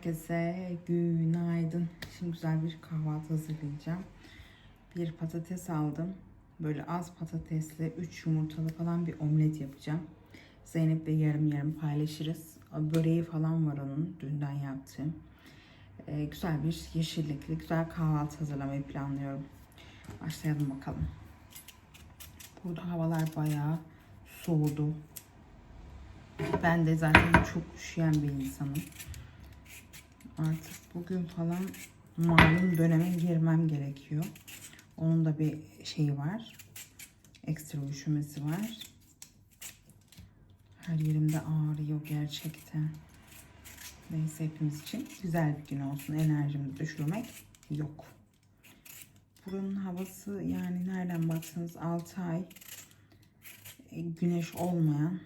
Herkese günaydın. Şimdi güzel bir kahvaltı hazırlayacağım. Bir patates aldım. Böyle az patatesli, 3 yumurtalı falan bir omlet yapacağım. Zeynep'le yarım yarım paylaşırız. Böreği falan var onun dünden yaptığım. Ee, güzel bir yeşillikli, güzel kahvaltı hazırlamayı planlıyorum. Başlayalım bakalım. Burada havalar bayağı soğudu. Ben de zaten çok üşüyen bir insanım. Artık bugün falan malum döneme girmem gerekiyor. Onun da bir şeyi var. Ekstra üşümesi var. Her yerimde ağrıyor gerçekten. Neyse hepimiz için güzel bir gün olsun. Enerjimi düşürmek yok. Buranın havası yani nereden baksanız 6 ay e, güneş olmayan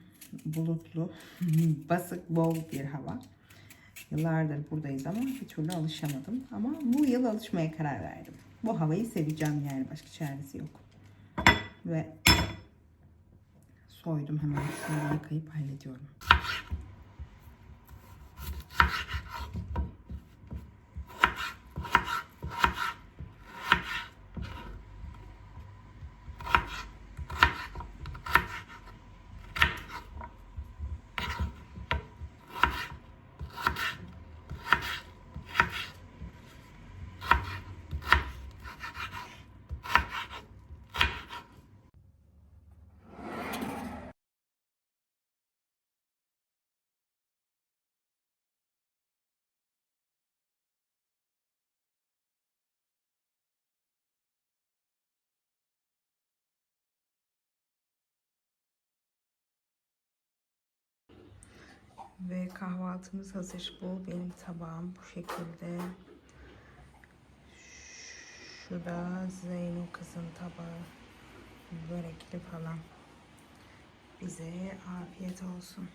bulutlu, basık, bol bir hava. Yıllardır buradayız ama bir türlü alışamadım. Ama bu yıl alışmaya karar verdim. Bu havayı seveceğim yani başka çaresi yok. Ve soydum hemen şunu yıkayıp hallediyorum. Ve kahvaltımız hazır. Bu benim tabağım bu şekilde. Şu da Zeyno kızın tabağı. Börekli falan. Bize afiyet olsun.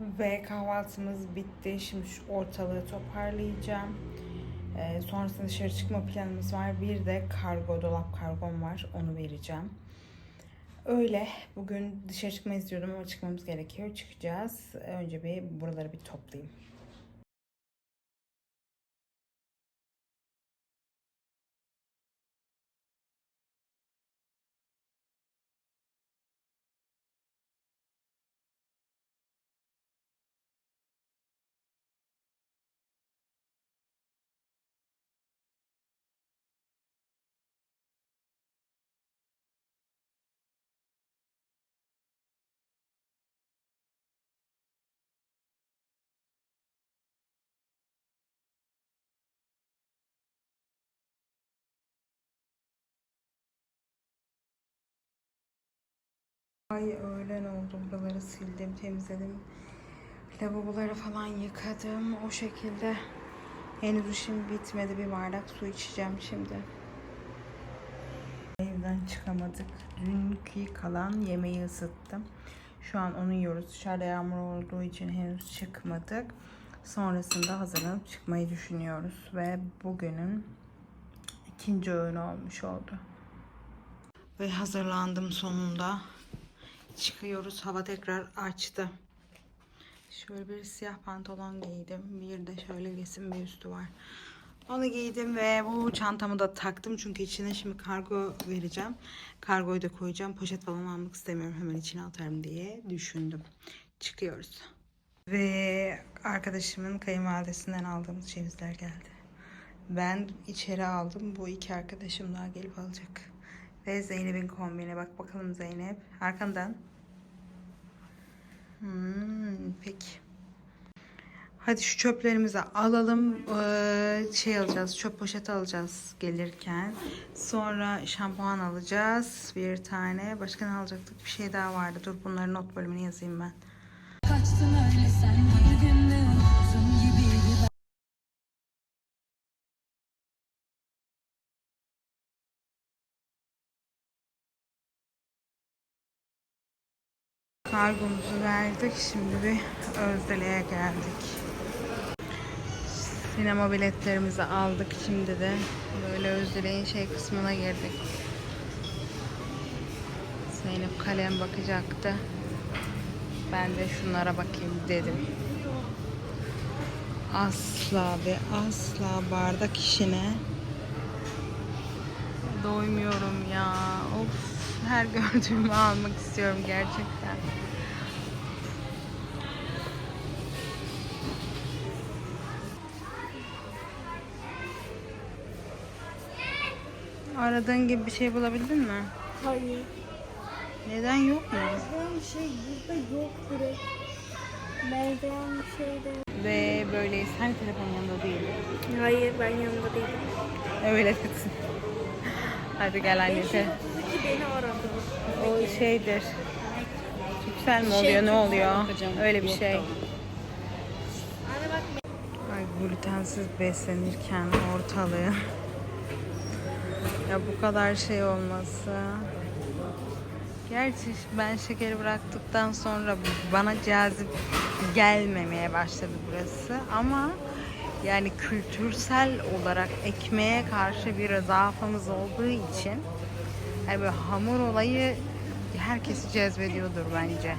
Ve kahvaltımız bitti. Şimdi şu ortalığı toparlayacağım. Ee, sonrasında dışarı çıkma planımız var. Bir de kargo, dolap kargom var. Onu vereceğim. Öyle. Bugün dışarı çıkmayı istiyordum ama çıkmamız gerekiyor. Çıkacağız. Önce bir buraları bir toplayayım. Ay öğlen oldu. Buraları sildim, temizledim. Lavaboları falan yıkadım. O şekilde henüz işim bitmedi. Bir bardak su içeceğim şimdi. Evden çıkamadık. Dünkü kalan yemeği ısıttım. Şu an onu yiyoruz. Dışarıda yağmur olduğu için henüz çıkmadık. Sonrasında hazırlanıp çıkmayı düşünüyoruz. Ve bugünün ikinci öğün olmuş oldu. Ve hazırlandım sonunda. Çıkıyoruz. Hava tekrar açtı. Şöyle bir siyah pantolon giydim. Bir de şöyle resim bir üstü var. Onu giydim ve bu çantamı da taktım. Çünkü içine şimdi kargo vereceğim. Kargoyu da koyacağım. Poşet falan almak istemiyorum. Hemen içine atarım diye düşündüm. Çıkıyoruz. Ve arkadaşımın kayınvalidesinden aldığımız cevizler geldi. Ben içeri aldım. Bu iki arkadaşım daha gelip alacak. Ve Zeynep'in kombine. Bak bakalım Zeynep. Arkandan. Hmm, peki. Hadi şu çöplerimizi alalım. Ee, şey alacağız. Çöp poşeti alacağız gelirken. Sonra şampuan alacağız. Bir tane. Başka ne alacaktık? Bir şey daha vardı. Dur bunların not bölümünü yazayım ben. Kaçtın öyle sen Kargomuzu verdik. Şimdi bir Özdele'ye geldik. Sinema biletlerimizi aldık. Şimdi de böyle Özdele'nin şey kısmına girdik. Zeynep kalem bakacaktı. Ben de şunlara bakayım dedim. Asla ve asla bardak işine doymuyorum ya. Of her gördüğümü almak istiyorum gerçekten. Aradığın gibi bir şey bulabildin mi? Hayır. Neden yok mu? Benzeyen şey burada yok direkt. Benzeyen bir şey de Ve böyleyiz. Hani telefon yanında değil. Hayır ben yanında değilim. Öyle desin. Hadi gel anne. Buradaki beni aradı. O şeydir. Yüksel mi oluyor? Ne oluyor? Öyle bir şey. Ay glutensiz beslenirken ortalığı. ya bu kadar şey olması. Gerçi ben şekeri bıraktıktan sonra bana cazip gelmemeye başladı burası ama yani kültürsel olarak ekmeğe karşı bir zaafımız olduğu için yani böyle hamur olayı herkesi cezbediyordur bence.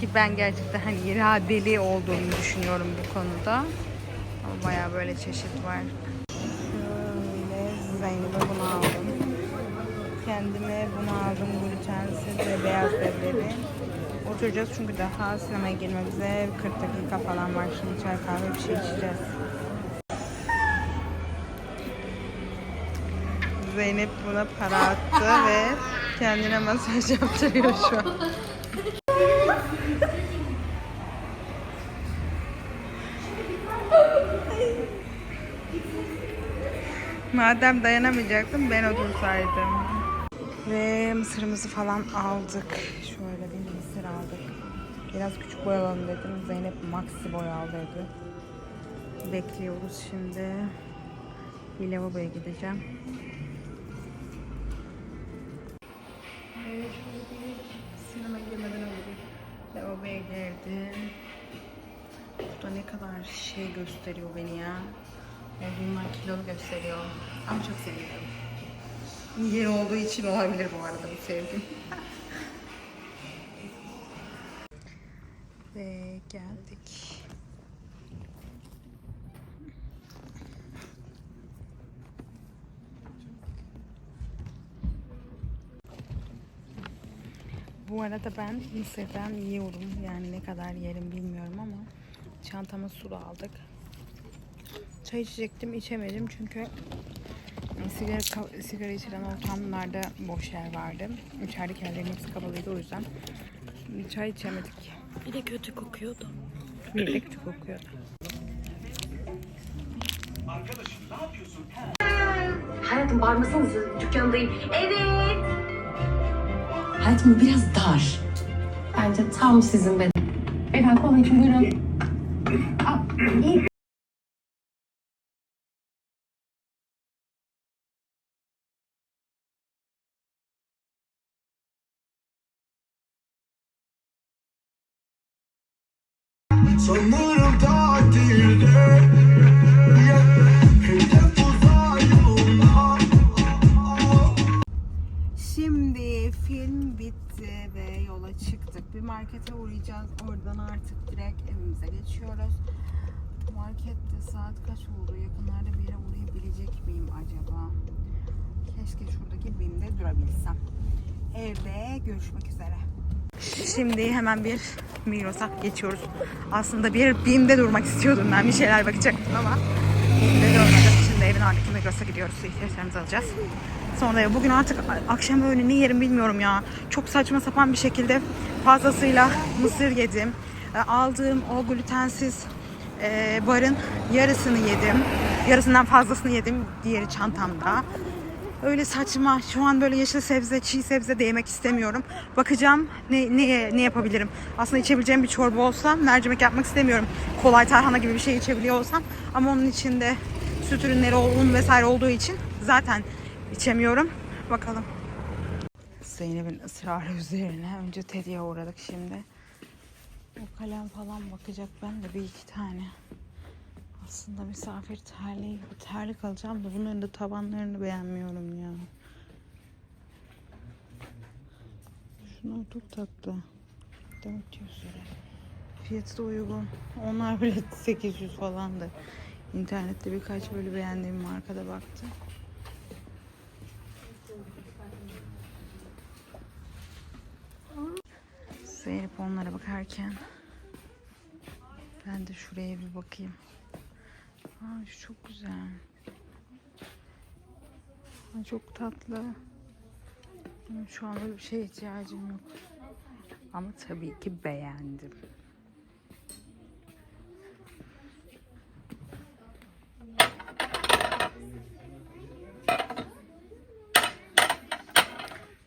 Ki ben gerçekten hani iradeli olduğunu düşünüyorum bu konuda. Ama bayağı böyle çeşit var. Şöyle Zeynep'e bunu aldım. Kendime bunu aldım glutensiz ve beyaz leblebi. Oturacağız çünkü daha sinemaya girmemize 40 dakika falan var. Şimdi çay kahve bir şey içeceğiz. Zeynep buna para attı ve kendine masaj yaptırıyor şu an. Madem dayanamayacaktım ben otursaydım. Ve mısırımızı falan aldık. Şöyle bir mısır aldık. Biraz küçük boy alalım dedim. Zeynep maxi boy al. Bekliyoruz şimdi. Bir lavaboya gideceğim. Girdim. Burada ne kadar şey gösteriyor beni ya. Olduğumdan kilolu gösteriyor. Ama çok seviyorum. Yeni olduğu için olabilir bu arada bu sevgim. Ve geldik. Bu arada ben mısırdan yiyorum. Yani ne kadar yerim bilmiyorum ama çantama su da aldık. Çay içecektim, içemedim çünkü sigara, sigara içilen ortamlarda boş yer vardı. İçerideki yerlerin hepsi kapalıydı o yüzden. Çay içemedik. bir de kötü kokuyordu. Bir de küçük kokuyordu. Hayatım bağırmasanıza dükkandayım. Evet. Hayatım biraz dar. Bence tam sizin beden. Beyefendi kola için buyurun. Aa, iyi. Markete uğrayacağız. Oradan artık direkt evimize geçiyoruz. Markette saat kaç oldu? Yakınlarda bir yere uğrayabilecek miyim acaba? Keşke şuradaki BİM'de durabilsem. Evde görüşmek üzere. Şimdi hemen bir Migros'a geçiyoruz. Aslında bir BİM'de durmak istiyordum ben. Bir şeyler bakacaktım ama BİM'de durmadım. Şimdi evin ardındaki Migros'a gidiyoruz. İhtiyaçlarımızı alacağız. Sonra ya bugün artık akşam öğle ne yerim bilmiyorum ya. Çok saçma sapan bir şekilde fazlasıyla mısır yedim. E, Aldığım o glutensiz e, barın yarısını yedim. Yarısından fazlasını yedim. Diğeri çantamda. Öyle saçma. Şu an böyle yeşil sebze, çiğ sebze de yemek istemiyorum. Bakacağım ne, ne, ne yapabilirim. Aslında içebileceğim bir çorba olsa mercimek yapmak istemiyorum. Kolay tarhana gibi bir şey içebiliyor olsam. Ama onun içinde süt ürünleri, un vesaire olduğu için zaten içemiyorum. Bakalım. Zeynep'in ısrarı üzerine. Önce Teddy'ye uğradık şimdi. O kalem falan bakacak ben de bir iki tane. Aslında misafir terliği gibi terlik alacağım da bunların da tabanlarını beğenmiyorum ya. Şunlar çok tatlı. 400 lira. Fiyatı da uygun. Onlar bile 800 falandı. İnternette birkaç böyle beğendiğim markada baktım. Zeynep onlara bakarken ben de şuraya bir bakayım. Aa, şu çok güzel. Aa, çok tatlı. Şu an öyle bir şeye ihtiyacım yok. Ama tabii ki beğendim.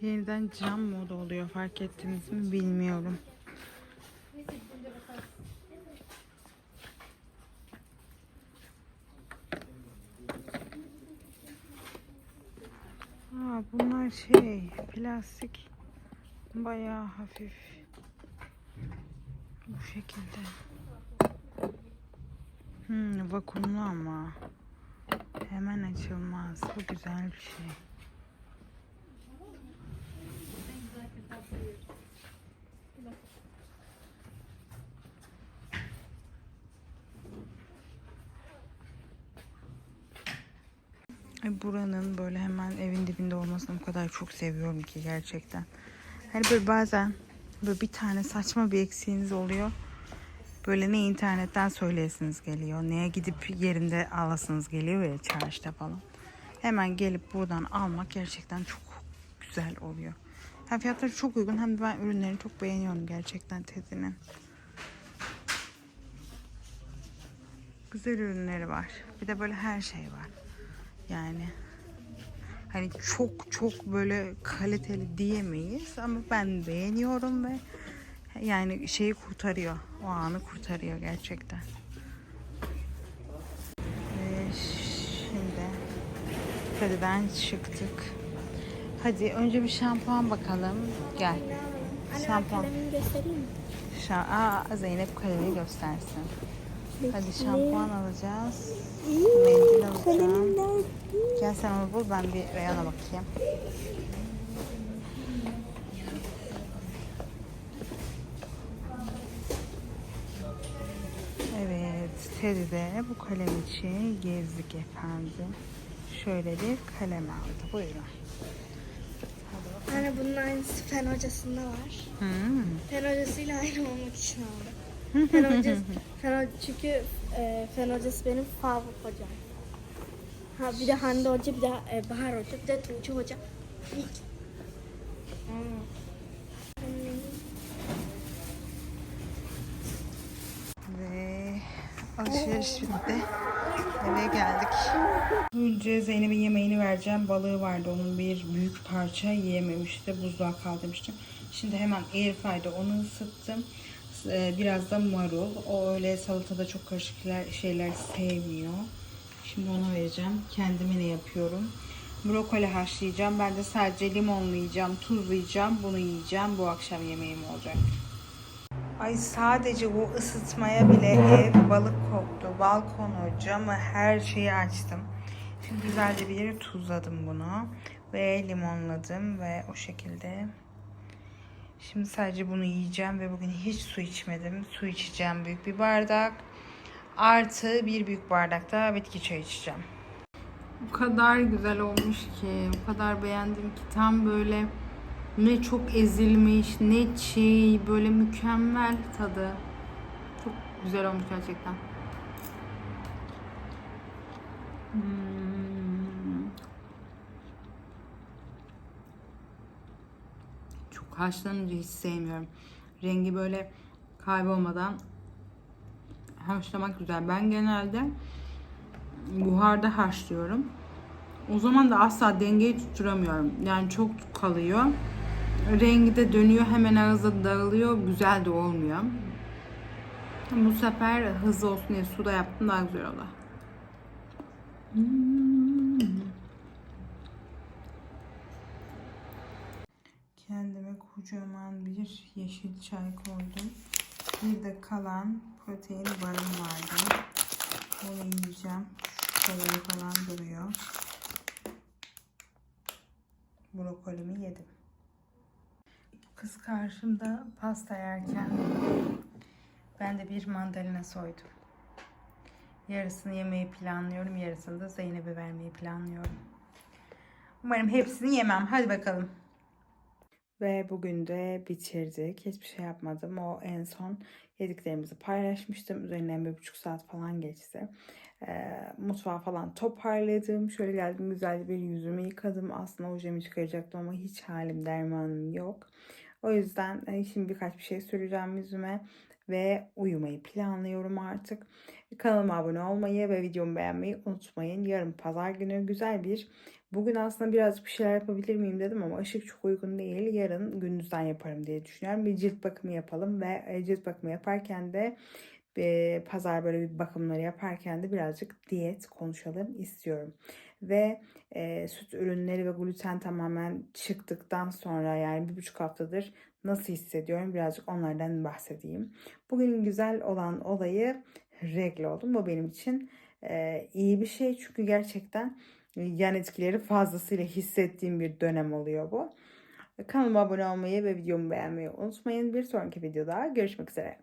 Yeniden cam moda oluyor fark ettiniz mi bilmiyorum. Aa, bunlar şey plastik bayağı hafif bu şekilde. Hmm, vakumlu ama hemen açılmaz. Bu güzel bir şey. Ay, Buranın böyle hemen evin dibinde olmasını o kadar çok seviyorum ki gerçekten. Hani böyle bazen böyle bir tane saçma bir eksiğiniz oluyor. Böyle ne internetten söyleyesiniz geliyor, neye gidip yerinde alasınız geliyor ya çarşıda falan. Hemen gelip buradan almak gerçekten çok güzel oluyor. Hem fiyatları çok uygun hem de ben ürünlerini çok beğeniyorum gerçekten Teddy'nin. Güzel ürünleri var. Bir de böyle her şey var. Yani hani çok çok böyle kaliteli diyemeyiz ama ben beğeniyorum ve yani şeyi kurtarıyor. O anı kurtarıyor gerçekten. Ve şimdi Feri'den çıktık. Hadi önce bir şampuan bakalım. Gel. Anne Şampuan. kalemimi göstereyim mi? Şa Aa, Zeynep kalemi göstersin. Hadi şampuan alacağız. Mendil alacağım. Gel sen onu bul ben bir reyona bakayım. Evet, Teddy'de bu kalem için gezdik efendim. Şöyle bir kalem aldı. Buyurun. Anne bunun aynısı fen hocasında var. Hmm. Fen hocasıyla aynı olmak için aldım. Fen hocası, fen, çünkü e, fen hocası benim favori hocam. Ha bir de Hande Hoca, bir de e, Bahar Hoca, bir de Tuğçe Hoca. İlk. Ve alışveriş bitti. Eve geldik. Önce Zeynep'in yemeğini vereceğim. Balığı vardı onun bir büyük parça yiyememişti. Buzluğa kaldırmıştım. Şimdi hemen airfryde onu ısıttım. Ee, Biraz da marul. O öyle salatada çok karışık şeyler sevmiyor. Şimdi ona vereceğim. Kendime ne yapıyorum? Brokoli haşlayacağım. Ben de sadece limonlayacağım, tuzlayacağım. Bunu yiyeceğim. Bu akşam yemeğim olacak. Ay sadece bu ısıtmaya bile ev balık koktu. Balkonu, camı, her şeyi açtım. Şimdi güzelce bir yere tuzladım bunu. Ve limonladım ve o şekilde. Şimdi sadece bunu yiyeceğim ve bugün hiç su içmedim. Su içeceğim büyük bir bardak. Artı bir büyük bardakta bitki çayı içeceğim. O kadar güzel olmuş ki, o kadar beğendim ki tam böyle ne çok ezilmiş, ne çiğ, böyle mükemmel tadı. Çok güzel olmuş gerçekten. Haşlanınca hiç sevmiyorum. Rengi böyle kaybolmadan haşlamak güzel. Ben genelde buharda haşlıyorum. O zaman da asla dengeyi tutturamıyorum. Yani çok kalıyor. Rengi de dönüyor hemen ağızda dağılıyor. Güzel de olmuyor. Bu sefer hızlı olsun diye suda yaptım daha güzel oldu. Kocaman bir yeşil çay koydum. Bir de kalan protein barım vardı. Onu yiyeceğim. Şuraları falan duruyor. Brokolimi yedim. Kız karşımda pasta yerken ben de bir mandalina soydum. Yarısını yemeyi planlıyorum. Yarısını da Zeynep'e vermeyi planlıyorum. Umarım hepsini yemem. Hadi bakalım. Ve bugün de bitirdik. Hiçbir şey yapmadım. O en son yediklerimizi paylaşmıştım. Üzerinden bir buçuk saat falan geçti. Ee, mutfağı falan toparladım. Şöyle geldim güzel bir yüzümü yıkadım. Aslında ojemi çıkaracaktım ama hiç halim dermanım yok. O yüzden e, şimdi birkaç bir şey süreceğim yüzüme ve uyumayı planlıyorum artık. Kanalıma abone olmayı ve videomu beğenmeyi unutmayın. Yarın pazar günü güzel bir Bugün aslında birazcık bir şeyler yapabilir miyim dedim ama ışık çok uygun değil. Yarın gündüzden yaparım diye düşünüyorum. Bir cilt bakımı yapalım ve e, cilt bakımı yaparken de e, pazar böyle bir bakımları yaparken de birazcık diyet konuşalım istiyorum. Ve e, süt ürünleri ve gluten tamamen çıktıktan sonra yani bir buçuk haftadır nasıl hissediyorum birazcık onlardan bahsedeyim. Bugün güzel olan olayı regle oldum. Bu benim için e, iyi bir şey çünkü gerçekten yan etkileri fazlasıyla hissettiğim bir dönem oluyor bu. Kanalıma abone olmayı ve videomu beğenmeyi unutmayın. Bir sonraki videoda görüşmek üzere.